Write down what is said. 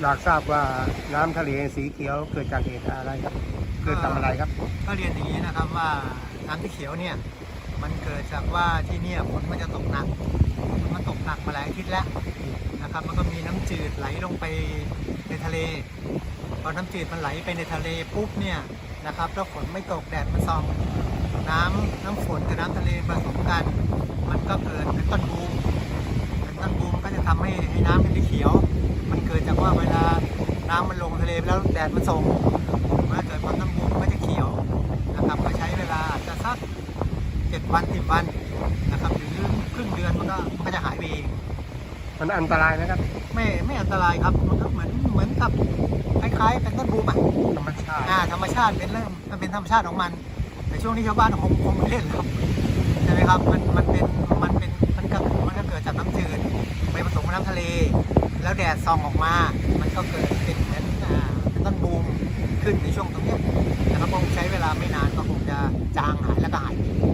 อยากทราบว่าน้ำทะเลสีเขียวเกิดจากเหตุอะไรครับเกิดจากอะไรครับก็เรียนอย่างนี้นะครับว่าน้ำที่เขียวเนี่ยมันเกิดจากว่าที่เนี่ยฝนมันจะตกหนักฝนมันตกหนักมาหลายอาทิตย์แล้วนะครับมันก็มีน้ำจืดไหลลงไปในทะเลพอน้ำจืดมันไหลไปในทะเลปุ๊บเนี่ยนะครับแล้วฝนไม่ตกแดดมันส่อง น้ำน้ำฝนกับน้ำทะเลผสมกัน มันก็เกิดเป็นต้นบูม ไปแล้วแดดมันส่งเมื่อเกิดความน้ำบูมก็จะเขียวนะครับก็ใช้เวลาอาจจะสักเจ็ดวันสิบวันนะครับหรือครึ่งเดือนมันก็มันก็จะหายไปเองมันอันตรายนะครับ ไม่ไม่อันตรายครับมันก็เหมือนเหมือนกับคล้ายๆเป็นต้นบูมอะธรรมชาติอ่าธรรมชาติเป็นเรื่องมันเป็นธรรมชาติของมัน แต่ช่วงนี้ชาวบ้านคงคงไม่เล่นหรอกใช่ไหมครับมันมันเป็นมันเป็นมันก็มันก็เกิดจากน้ำจืดไปผสมกับน้ำทะเล แล้วแดดส่องออกมา มันก็เกิดเป็นเหมือนอ่าเป็นต้นบูม ขึ้นในช่วงตรงนี้นะครับคงใช้เวลาไม่นานก็คงจะจางหายแล้วก็หายไป